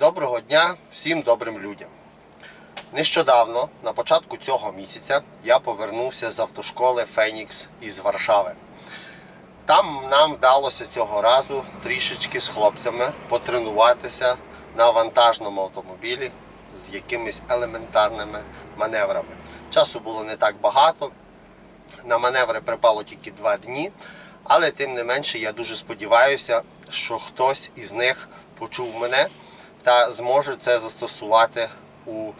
Доброго дня всім добрим людям. Нещодавно, на початку цього місяця, я повернувся з автошколи Фенікс із Варшави. Там нам вдалося цього разу трішечки з хлопцями потренуватися на вантажному автомобілі з якимись елементарними маневрами. Часу було не так багато. На маневри припало тільки два дні, але тим не менше я дуже сподіваюся, що хтось із них почув мене та зможе це застосувати у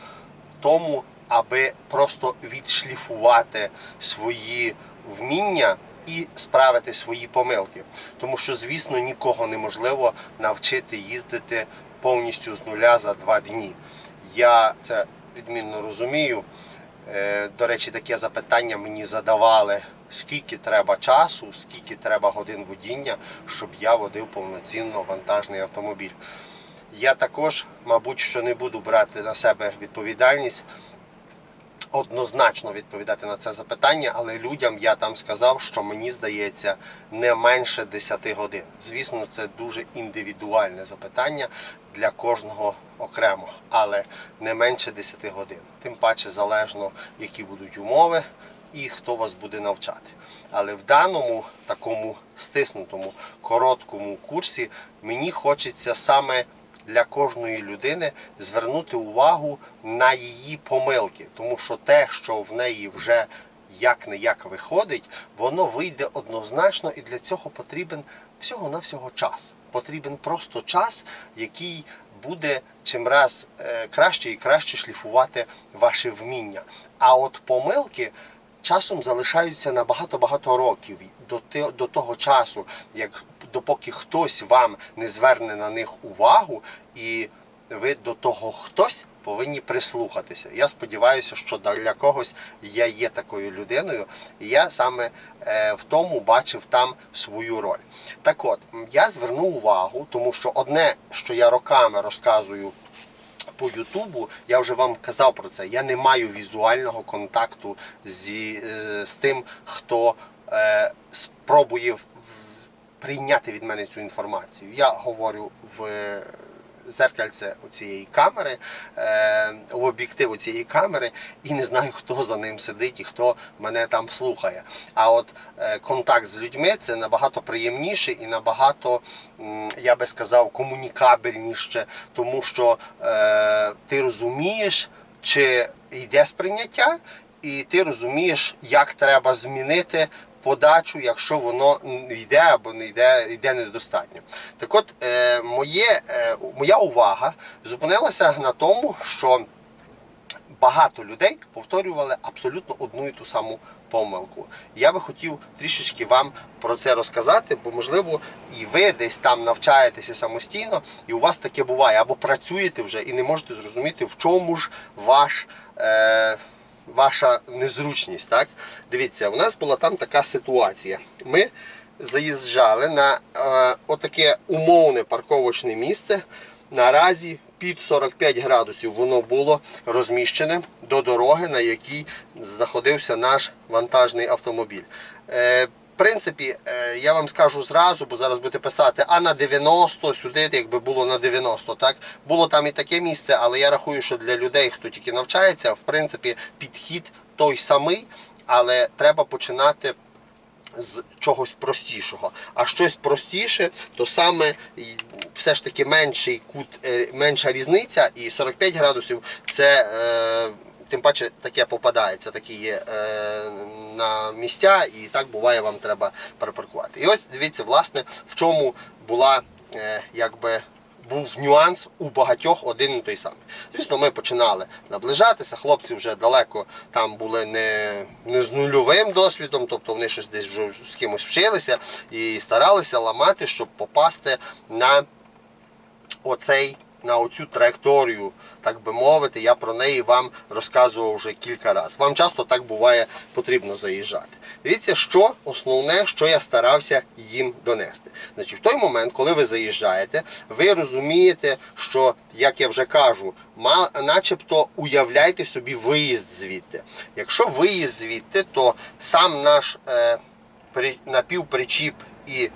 тому, аби просто відшліфувати свої вміння і справити свої помилки. Тому що, звісно, нікого неможливо навчити їздити повністю з нуля за два дні. Я це відмінно розумію. Е, До речі, таке запитання мені задавали, скільки треба часу, скільки треба годин водіння, щоб я водив повноцінно вантажний автомобіль. Я також, мабуть, що не буду брати на себе відповідальність однозначно відповідати на це запитання, але людям я там сказав, що мені здається не менше 10 годин. Звісно, це дуже індивідуальне запитання для кожного окремо, але не менше 10 годин. Тим паче залежно, які будуть умови і хто вас буде навчати. Але в даному такому стиснутому короткому курсі мені хочеться саме для кожної людини звернути увагу на її помилки, тому що те, що в неї вже як не як виходить, воно вийде однозначно, і для цього потрібен всього-навсього час. Потрібен просто час, який буде чим раз е, краще і краще шліфувати ваше вміння. А от помилки часом залишаються на багато-багато років до того часу, як допоки хтось вам не зверне на них увагу, і ви до того хтось повинні прислухатися. Я сподіваюся, що для когось я є такою людиною, і я саме е, в тому бачив там свою роль. Так от, я звернув увагу, тому що одне, що я роками розказую по Ютубу, я вже вам казав про це. Я не маю візуального контакту зі, е, з тим, хто е, спробує прийняти від мене цю інформацію. Я говорю в зеркальце цієї камери, е, в об'єктиву цієї камери, і не знаю, хто за ним сидить і хто мене там слухає. А от е, контакт з людьми це набагато приємніше і набагато, я би сказав, комунікабельніше, тому що е, ти розумієш, чи йде сприйняття, і ти розумієш, як треба змінити подачу, якщо воно йде або не йде, йде недостатньо. Так от, е, моє, е, моя увага зупинилася на тому, що багато людей повторювали абсолютно одну і ту саму помилку. Я би хотів трішечки вам про це розказати, бо можливо і ви десь там навчаєтеся самостійно, і у вас таке буває, або працюєте вже і не можете зрозуміти, в чому ж ваш. Е, Ваша незручність, так? Дивіться, у нас була там така ситуація. Ми заїжджали на е, отаке умовне парковочне місце. Наразі під 45 градусів воно було розміщене до дороги, на якій знаходився наш вантажний автомобіль. Е, в принципі, е, я вам скажу зразу, бо зараз будете писати, а на 90 сюди, якби було на 90, так було там і таке місце, але я рахую, що для людей, хто тільки навчається, в принципі, підхід той самий, але треба починати з чогось простішого. А щось простіше, то саме все ж таки менший кут, е, менша різниця, і 45 градусів це. Е, Тим паче таке попадається, такі є е, на місця, і так буває, вам треба перепаркувати. І ось дивіться, власне, в чому була е, якби був нюанс у багатьох один і той самий. Звісно, ми починали наближатися. Хлопці вже далеко там були не, не з нульовим досвідом, тобто вони щось десь вже з кимось вчилися і старалися ламати, щоб попасти на оцей. На оцю траєкторію, так би мовити, я про неї вам розказував вже кілька разів. Вам часто так буває потрібно заїжджати. Дивіться, що основне, що я старався їм донести. Значить, в той момент, коли ви заїжджаєте, ви розумієте, що, як я вже кажу, начебто уявляйте собі виїзд звідти. Якщо виїзд звідти, то сам наш е, при- напівпричіп і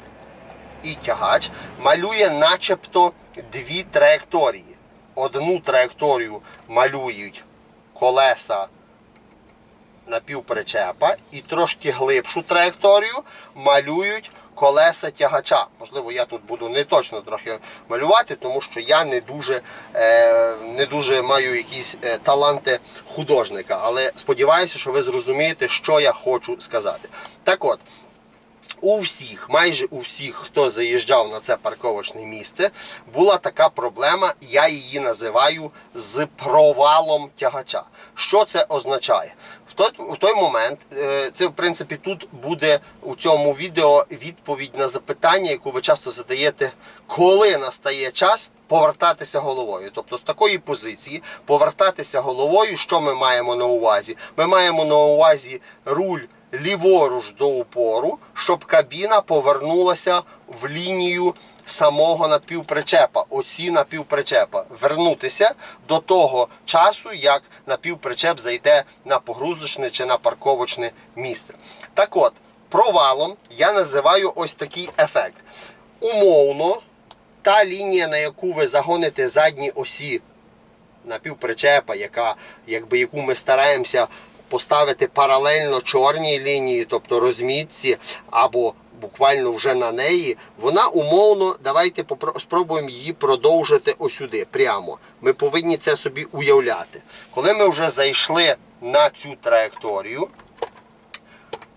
і тягач малює начебто дві траєкторії. одну траєкторію малюють колеса напівпричепа і трошки глибшу траєкторію малюють колеса тягача. Можливо, я тут буду не точно трохи малювати, тому що я не дуже, е, не дуже маю якісь е, таланти художника. Але сподіваюся, що ви зрозумієте, що я хочу сказати. Так от. У всіх, майже у всіх, хто заїжджав на це парковочне місце, була така проблема, я її називаю з провалом тягача. Що це означає? В той, в той момент, е, це в принципі тут буде у цьому відео відповідь на запитання, яку ви часто задаєте, коли настає час повертатися головою. Тобто з такої позиції повертатися головою, що ми маємо на увазі? Ми маємо на увазі руль ліворуч до упору, щоб кабіна повернулася в лінію самого напівпричепа, осі напівпричепа. Вернутися до того часу, як напівпричеп зайде на погрузочне чи на парковочне місце. Так от, провалом я називаю ось такий ефект. Умовно, та лінія, на яку ви загоните задні осі напівпричепа, яка, якби, яку ми стараємося поставити паралельно чорній лінії, тобто розмітці, або буквально вже на неї, вона умовно, давайте спробуємо її продовжити осюди, прямо. Ми повинні це собі уявляти. Коли ми вже зайшли на цю траєкторію,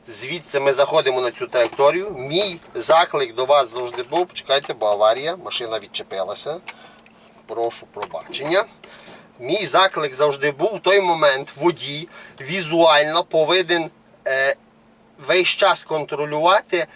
звідси ми заходимо на цю траєкторію. Мій заклик до вас завжди був. Почекайте, бо аварія, машина відчепилася. Прошу пробачення. Мій заклик завжди був в той момент водій візуально повинен е, весь час контролювати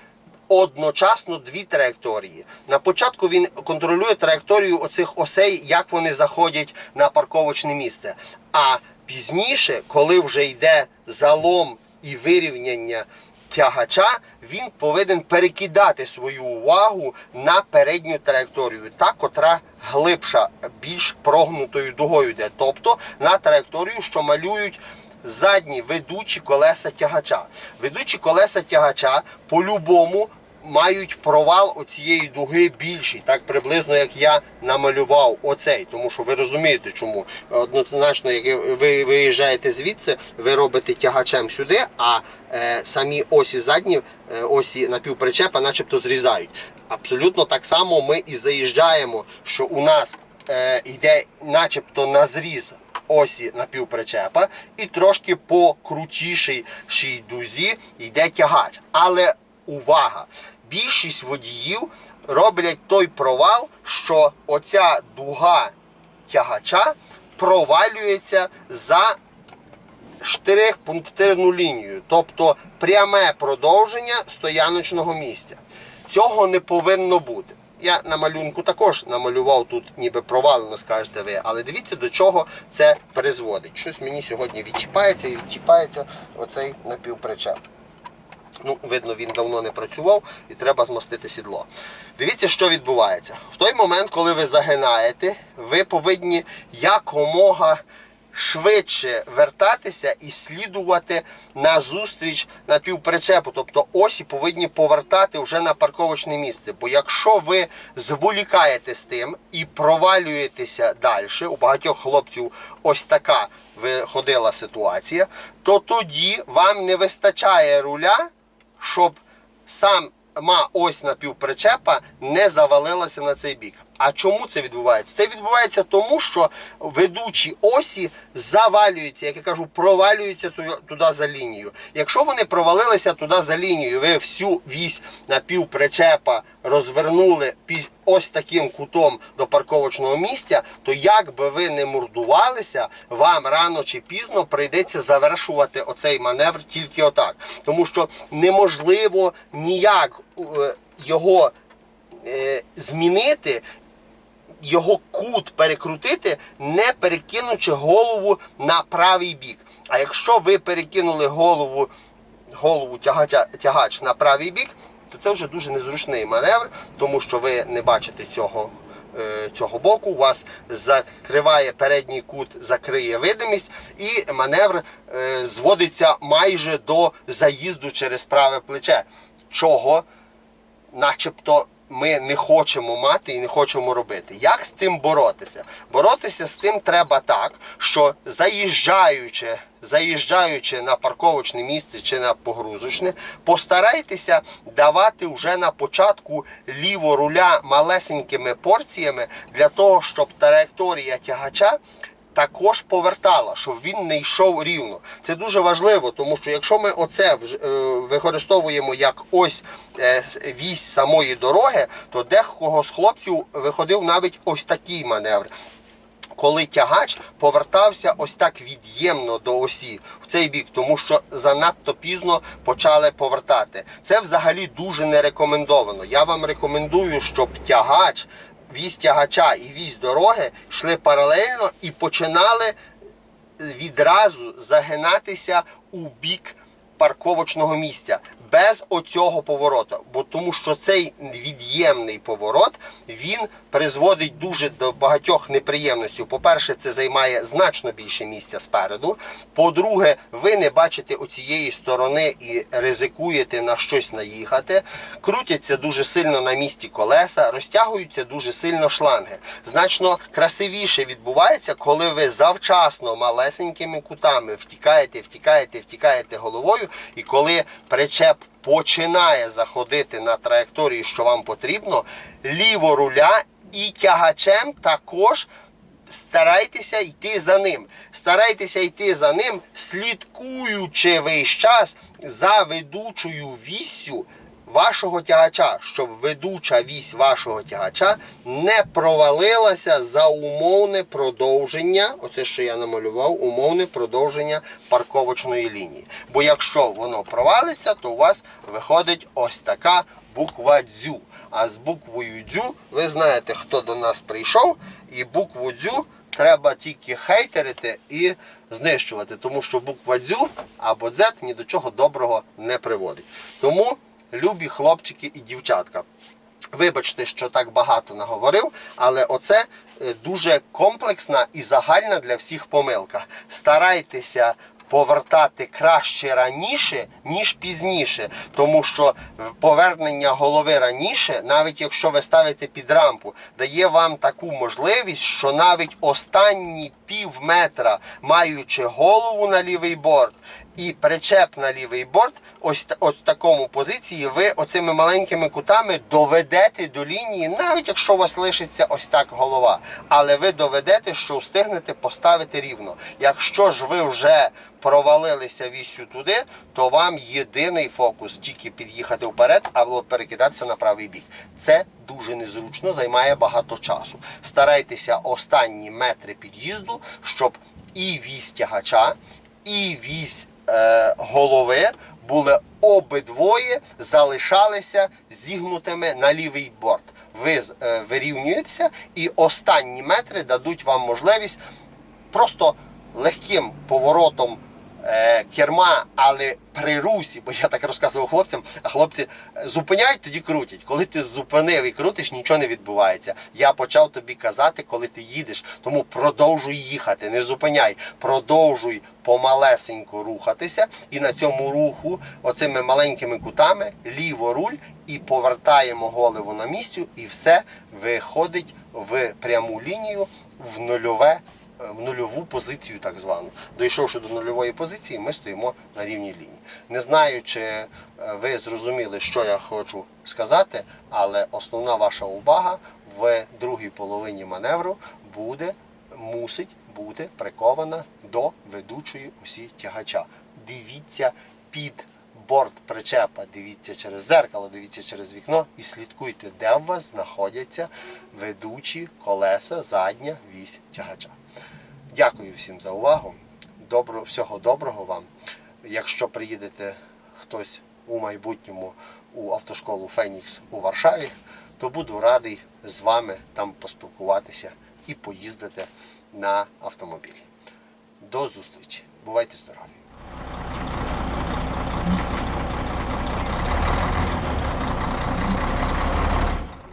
одночасно дві траєкторії. На початку він контролює траєкторію оцих осей, як вони заходять на парковочне місце. А пізніше, коли вже йде залом і вирівняння тягача, він повинен перекидати свою увагу на передню траєкторію, та котра глибша, більш прогнутою дугою йде. Тобто на траєкторію, що малюють задні ведучі колеса тягача. Ведучі колеса тягача по-любому мають провал оцієї дуги більший, так приблизно як я намалював оцей. Тому що ви розумієте, чому однозначно, як ви виїжджаєте звідси, ви робите тягачем сюди, а е, самі осі задні, е, осі напівпричепа, начебто зрізають. Абсолютно так само ми і заїжджаємо, що у нас е, йде начебто на зріз осі напівпричепа і трошки по крутішій дузі йде тягач. Але увага! Більшість водіїв роблять той провал, що оця дуга тягача провалюється за штрих пунктирну лінію, тобто пряме продовження стояночного місця. Цього не повинно бути. Я на малюнку також намалював тут ніби провалено, скажете ви, але дивіться до чого це призводить. Щось мені сьогодні відчіпається і відчіпається оцей напівпричеп. Ну, видно, він давно не працював і треба змастити сідло. Дивіться, що відбувається. В той момент, коли ви загинаєте, ви повинні якомога швидше вертатися і слідувати на зустріч на півпричепу. Тобто осі повинні повертати вже на парковочне місце. Бо якщо ви зволікаєте з тим і провалюєтеся далі, у багатьох хлопців ось така виходила ситуація, то тоді вам не вистачає руля, щоб сама ось напівпричепа не завалилася на цей бік. А чому це відбувається? Це відбувається тому, що ведучі осі завалюються, як я кажу, провалюються туди за лінію. Якщо вони провалилися туди за лінію, ви всю вісь напівпричепа розвернули ось таким кутом до парковочного місця, то як би ви не мордувалися, вам рано чи пізно прийдеться завершувати оцей маневр тільки отак. Тому що неможливо ніяк е, його е, змінити, його кут перекрутити, не перекинучи голову на правий бік. А якщо ви перекинули голову, голову тягача, тягач на правий бік, то це вже дуже незручний маневр, тому що ви не бачите цього. е, Цього боку у вас закриває передній кут, закриє видимість, і маневр е, зводиться майже до заїзду через праве плече, чого начебто ми не хочемо мати і не хочемо робити. Як з цим боротися? Боротися з цим треба так, що заїжджаючи, заїжджаючи на парковочне місце чи на погрузочне, постарайтеся давати вже на початку ліво руля малесенькими порціями для того, щоб траєкторія тягача також повертала, щоб він не йшов рівно. Це дуже важливо, тому що якщо ми оце е, використовуємо як ось е, вісь самої дороги, то декого з хлопців виходив навіть ось такий маневр. Коли тягач повертався ось так від'ємно до осі в цей бік, тому що занадто пізно почали повертати. Це взагалі дуже не рекомендовано. Я вам рекомендую, щоб тягач, вісь тягача і вісь дороги йшли паралельно і починали відразу загинатися у бік парковочного місця без оцього повороту. Бо тому що цей від'ємний поворот він призводить дуже до багатьох неприємностей. По-перше, це займає значно більше місця спереду. По-друге, ви не бачите оцієї сторони і ризикуєте на щось наїхати. Крутяться дуже сильно на місці колеса, розтягуються дуже сильно шланги. Значно красивіше відбувається, коли ви завчасно малесенькими кутами втікаєте, втікаєте, втікаєте головою, і коли причеп починає заходити на траєкторію, що вам потрібно, ліво руля і тягачем також старайтеся йти за ним. Старайтеся йти за ним, слідкуючи весь час за ведучою віссю вашого тягача, щоб ведуча вісь вашого тягача не провалилася за умовне продовження, оце що я намалював, умовне продовження парковочної лінії. Бо якщо воно провалиться, то у вас виходить ось така буква дзю. А з буквою дзю ви знаєте, хто до нас прийшов, і букву дзю треба тільки хейтерити і знищувати, тому що буква дзю або дзет ні до чого доброго не приводить. Тому, любі хлопчики і дівчатка. Вибачте, що так багато наговорив, але оце е, дуже комплексна і загальна для всіх помилка. Старайтеся повертати краще раніше, ніж пізніше, тому що повернення голови раніше, навіть якщо ви ставите під рампу, дає вам таку можливість, що навіть останні пів метра, маючи голову на лівий борт і причеп на лівий борт, ось от в такому позиції ви оцими маленькими кутами доведете до лінії, навіть якщо у вас лишиться ось так голова. Але ви доведете, що встигнете поставити рівно. Якщо ж ви вже провалилися вісю туди, то вам єдиний фокус тільки під'їхати вперед або перекидатися на правий бік. Це дуже незручно, займає багато часу. Старайтеся останні метри під'їзду, щоб і вісь тягача, і вісь голови були обидвоє залишалися зігнутими на лівий борт. Ви е, вирівнюєтеся, і останні метри дадуть вам можливість просто легким поворотом е, керма, але при русі, бо я так розказував хлопцям, а хлопці е, зупиняють, тоді крутять. Коли ти зупинив і крутиш, нічого не відбувається. Я почав тобі казати, коли ти їдеш. Тому продовжуй їхати, не зупиняй, продовжуй помалесенько рухатися, і на цьому руху, оцими маленькими кутами, ліво руль і повертаємо голову на місцю, і все виходить в пряму лінію, в нульове в нульову позицію, так звану. Дійшовши до нульової позиції, ми стоїмо на рівній лінії. Не знаю, чи е, ви зрозуміли, що я хочу сказати, але основна ваша увага в другій половині маневру буде, мусить бути прикована до ведучої осі тягача. Дивіться під борт причепа, дивіться через зеркало, дивіться через вікно і слідкуйте, де у вас знаходяться ведучі колеса, задня вісь тягача. Дякую всім за увагу. Добро, всього доброго вам. Якщо приїдете хтось у майбутньому у автошколу Фенікс у Варшаві, то буду радий з вами там поспілкуватися і поїздити на автомобілі. До зустрічі. Бувайте здорові!